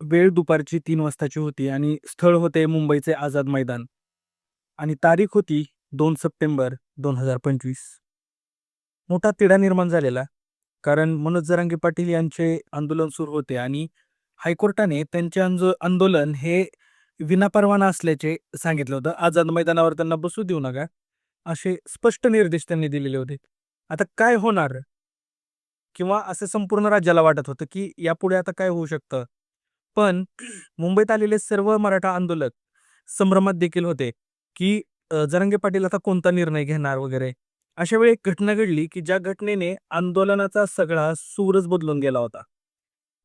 वेळ दुपारची तीन वाजताची होती आणि स्थळ होते मुंबईचे आझाद मैदान. आणि तारीख होती दोन सप्टेंबर दोन हजार पंचवीस. मोठा तिढा निर्माण झालेला कारण मनोज जरांगे पाटील यांचे आंदोलन सुरू होते आणि हायकोर्टाने त्यांचे आंदो आंदोलन हे विनापरवाना असल्याचे सांगितलं होतं. आझाद मैदानावर त्यांना बसू देऊ नका असे स्पष्ट निर्देश त्यांनी दिलेले होते. आता काय होणार? किंवा असे संपूर्ण राज्याला वाटत होतं की यापुढे आता काय होऊ शकतं? पण मुंबईत आलेले सर्व मराठा आंदोलक संभ्रमात देखील होते की जरंगे जरांगे पाटील आता कोणता निर्णय घेणार वगैरे? अशा वेळी एक घटना घडली की ज्या घटनेने आंदोलनाचा सगळा सूरच बदलून गेला होता.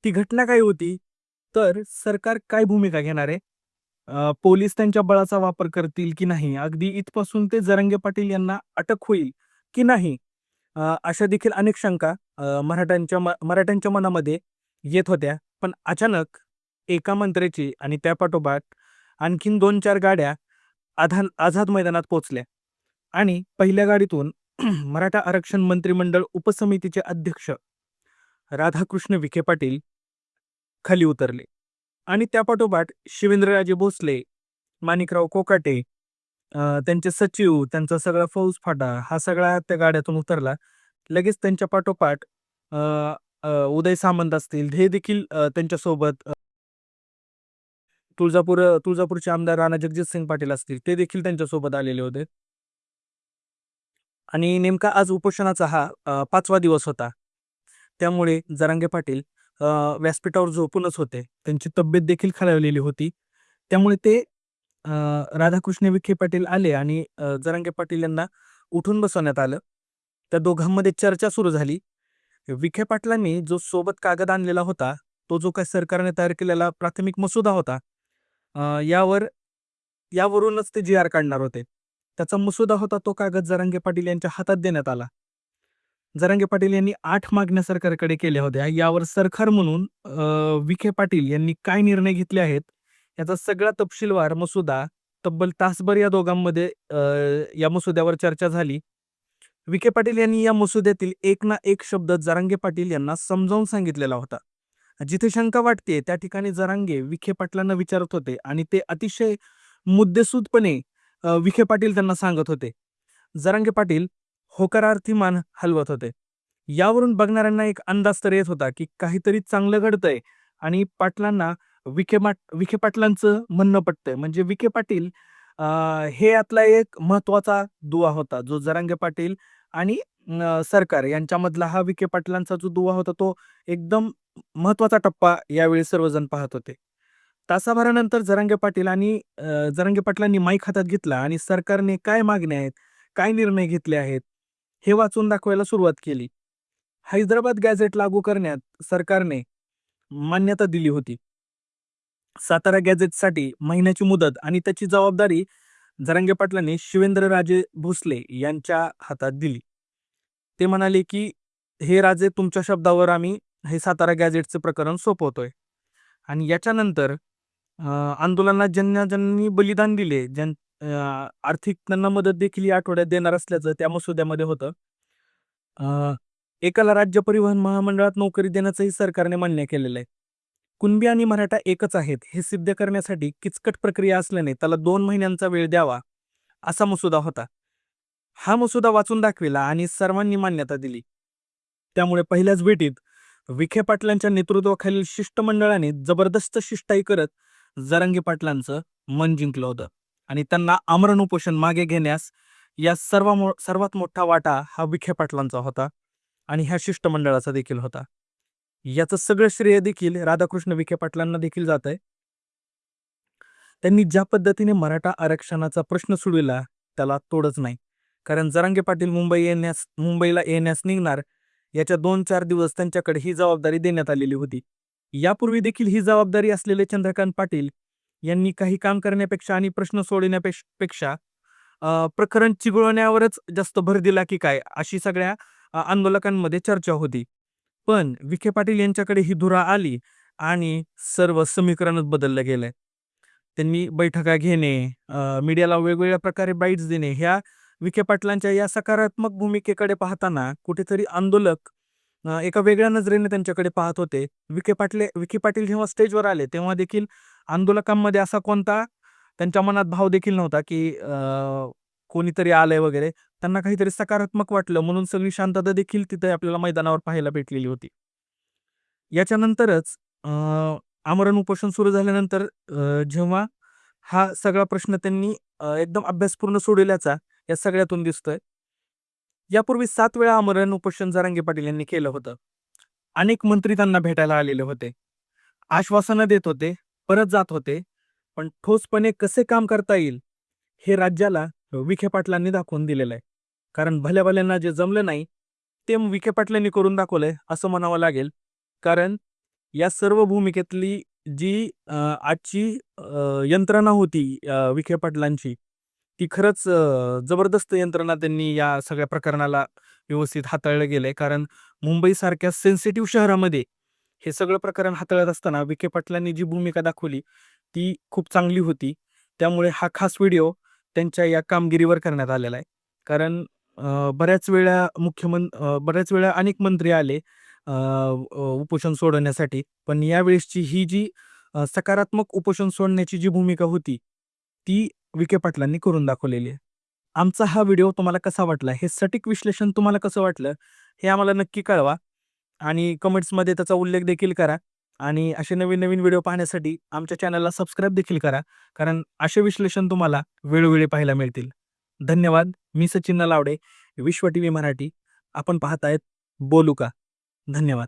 ती घटना काय होती? तर सरकार काय भूमिका घेणार आहे? पोलीस त्यांच्या बळाचा वापर करतील की नाही? अगदी इथपासून ते जरंगे पाटील यांना अटक होईल की नाही? अशा देखील अनेक शंका मराठ्यांच्या मराठ्यांच्या मनामध्ये येत होत्या. पण अचानक एका मंत्र्याची आणि त्या पाठोपाठ आणखीन दोन चार गाड्या आझाद आझाद मैदानात पोहोचल्या. आणि पहिल्या गाडीतून मराठा आरक्षण मंत्रिमंडळ उपसमितीचे अध्यक्ष राधाकृष्ण विखे पाटील खाली उतरले. आणि त्यापाठोपाठ शिवेंद्रराजे भोसले माणिकराव कोकाटे त्यांचे सचिव त्यांचा सगळा फौज फाटा हा सगळा त्या गाड्यातून उतरला. लगेच त्यांच्या पाठोपाठ उदय सामंत असतील हे देखील त्यांच्यासोबत तुळजापूर तुळजापूरचे आमदार राणा जगजित सिंग पाटील असतील ते देखील त्यांच्यासोबत आलेले होते. आणि नेमका आज उपोषणाचा हा पाचवा दिवस होता. त्यामुळे जरांगे पाटील व्यासपीठावर झोपूनच होते. त्यांची तब्येत देखील खालावलेली होती. त्यामुळे ते राधाकृष्ण विखे पाटील आले आणि जरांगे पाटील यांना उठून बसवण्यात आलं. त्या दोघांमध्ये चर्चा सुरू झाली. विखे पाटलांनी जो सोबत कागद आणलेला होता तो जो काही सरकारने तयार केलेला प्राथमिक मसुदा होता यावर यावरूनच ते जी आर काढणार होते. त्याचा मसुदा होता तो कागद जरांगे पाटील यांच्या हातात देण्यात आला. जरांगे पाटील यांनी आठ मागण्या सरकारकडे केल्या होत्या. यावर सरकार म्हणून विखे पाटील यांनी काय निर्णय घेतले आहेत याचा सगळा तपशीलवार मसुदा तब्बल तासभर या दोघांमध्ये या मसुद्यावर चर्चा झाली. विखे पाटील यांनी या मसुद्यातील एक ना एक शब्द जरांगे पाटील यांना समजावून सांगितलेला होता. जिथे शंका वाटते त्या ठिकाणी जरांगे विखे पाटलांना विचारत होते आणि ते अतिशय मुद्देसूदपणे विखे पाटील त्यांना सांगत होते. जरांगे पाटील होकारार्थी मान हलवत होते. यावरून बघणाऱ्यांना एक अंदाज तर येत होता की काहीतरी चांगलं घडतंय आणि पाटलांना विखे विखे पाटलांचं म्हणणं पटतंय. म्हणजे विखे पाटील हे यातला एक महत्त्वाचा दुवा होता. जो जरांगे पाटील आणि सरकार यांच्यामधला हा विखे पाटलांचा जो दुवा होता तो एकदम महत्त्वाचा टप्पा यावेळी सर्वजण पाहत होते. तासाभरानंतर जरांगे पाटील आणि अ, जरांगे पाटलांनी माईक हातात घेतला आणि सरकारने काय मागण्या आहेत काय निर्णय घेतले आहेत हे वाचून दाखवायला सुरुवात केली. हैदराबाद गॅझेट लागू करण्यात सरकारने मान्यता दिली होती. सातारा गॅझेटसाठी महिन्याची मुदत आणि त्याची जबाबदारी जरांगे पाटलांनी शिवेंद्रराजे भोसले यांच्या हातात दिली. ते म्हणाले की हे राजे तुमच्या शब्दावर आम्ही हे सातारा गॅझेटचं प्रकरण सोपवतोय. आणि याच्यानंतर आंदोलनात ज्यांना ज्यांनी बलिदान दिले ज्यां आर्थिक त्यांना मदत देखील या आठवड्यात देणार असल्याचं त्या मसुद्यामध्ये होतं. एकाला राज्य परिवहन महामंडळात नोकरी देण्याचंही सरकारने मान्य केलेलं आहे. कुणबी आणि मराठा एकच आहेत हे सिद्ध करण्यासाठी किचकट प्रक्रिया असल्याने त्याला दोन महिन्यांचा वेळ द्यावा असा मसुदा होता. हा मसुदा वाचून दाखविला आणि सर्वांनी मान्यता दिली. त्यामुळे पहिल्याच भेटीत विखे पाटलांच्या नेतृत्वाखालील शिष्टमंडळाने जबरदस्त शिष्टाई करत जरंगी पाटलांचं मन जिंकलं होतं. आणि त्यांना आमरण उपोषण मागे घेण्यास या सर्वा सर्वात मोठा वाटा हा विखे पाटलांचा होता आणि ह्या शिष्टमंडळाचा देखील होता. याचं सगळं श्रेय देखील राधाकृष्ण विखे पाटलांना देखील जात आहे. त्यांनी ज्या पद्धतीने मराठा आरक्षणाचा प्रश्न सोडविला त्याला तोडच नाही. कारण जरांगे पाटील मुंबई येण्यास मुंबईला येण्यास निघणार याच्या दोन चार दिवस त्यांच्याकडे ही जबाबदारी देण्यात आलेली होती. यापूर्वी देखील ही जबाबदारी असलेले चंद्रकांत पाटील यांनी काही काम करण्यापेक्षा आणि प्रश्न सोडण्यापेक्षा प्रकरण चिघळवण्यावरच जास्त भर दिला की काय अशी सगळ्या आंदोलकांमध्ये चर्चा होती. पण विखे पाटील यांच्याकडे ही धुरा आली आणि सर्व समीकरणच बदललं गेलंय. त्यांनी बैठका घेणे मीडियाला वेगवेगळ्या प्रकारे बाईट्स देणे ह्या विखे पाटलांच्या या सकारात्मक भूमिकेकडे पाहताना कुठेतरी आंदोलक एका वेगळ्या नजरेने त्यांच्याकडे पाहत होते. विखे पाटले विखे पाटील जेव्हा स्टेजवर आले, तेव्हा देखील आंदोलकांमध्ये असा कोणता त्यांच्या मनात भाव देखील नव्हता, की कोणीतरी आलंय वगैरे. त्यांना काहीतरी सकारात्मक वाटलं म्हणून सगळी शांतता देखील तिथे आपल्याला मैदानावर पाहायला भेटलेली होती. याच्यानंतरच आमरण उपोषण सुरू झाल्यानंतर जेव्हा हा सगळा प्रश्न त्यांनी एकदम अभ्यासपूर्ण सोडवल्याचा या सगळ्यातून दिसतोय. यापूर्वी सात वेळा आमरण उपोषण जरांगे पाटील यांनी केलं होतं. अनेक मंत्री त्यांना भेटायला आलेले होते. आश्वासनं देत होते, परत जात होते. पण ठोसपणे कसे काम करता येईल, हे राज्याला विखे पाटलांनी दाखवून दिलेलं आहे. कारण भल्या-भल्यांना जे जमलं नाही, ते विखे पाटलांनी करून दाखवलंय असं म्हणावं लागेल. कारण या सर्व भूमिकेतली जी आजची यंत्रणा होती विखे पाटलांची, ती खरंच जबरदस्त यंत्रणा त्यांनी या सगळ्या प्रकरणाला व्यवस्थित हाताळलं गेलंय. कारण मुंबईसारख्या सेन्सिटिव्ह शहरामध्ये हे सगळं प्रकरण हाताळत असताना विखे पाटलांनी जी भूमिका दाखवली, ती खूप चांगली होती. त्यामुळे हा खास व्हिडिओ त्यांच्या या कामगिरीवर करण्यात आलेला आहे. कारण अ, बऱ्याच वेळा मुख्यमं अ, बऱ्याच वेळा अनेक मंत्री आले अ, अ, उपोषण सोडवण्यासाठी. पण यावेळेसची ही जी अ, सकारात्मक उपोषण सोडण्याची जी भूमिका होती, ती विखे पाटलांनी करून दाखवलेली आहे. आमचा हा व्हिडिओ तुम्हाला कसा वाटला? हे सटीक विश्लेषण तुम्हाला कसं वाटलं? हे आम्हाला नक्की कळवा आणि कमेंट्समध्ये त्याचा उल्लेख देखील करा आणि असे नवीन-नवीन व्हिडिओ पाहण्यासाठी आमच्या चॅनलला सबस्क्राईब देखील करा. कारण असे विश्लेषण तुम्हाला वेळोवेळी पाहायला मिळतील. धन्यवाद. मी सचिन लावडे विश्व टीव्ही मराठी. आपण पाहत आहेत बोलू का? धन्यवाद.